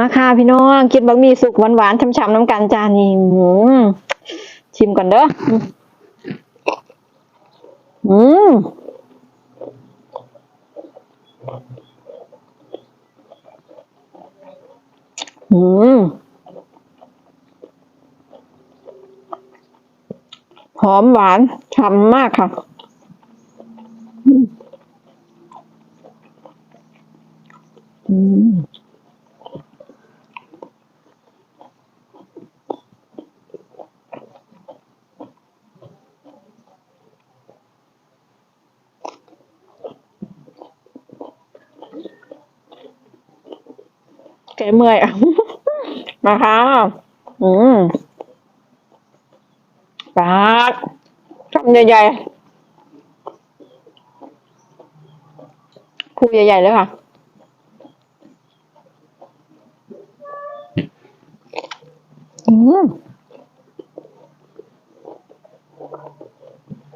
มาค่ะพี่น้องกินบะหมี่สุกหวานๆช่ำๆน้ำกันจานนี้อืมชิมก่อนเด้ออืมอืมหอมหวานฉ่ำมากค่ะอืม แกเมื่อยอะมาค่ะอืมปาดคำใหญ่ๆคูใหญ่ๆเลยค่ะอืม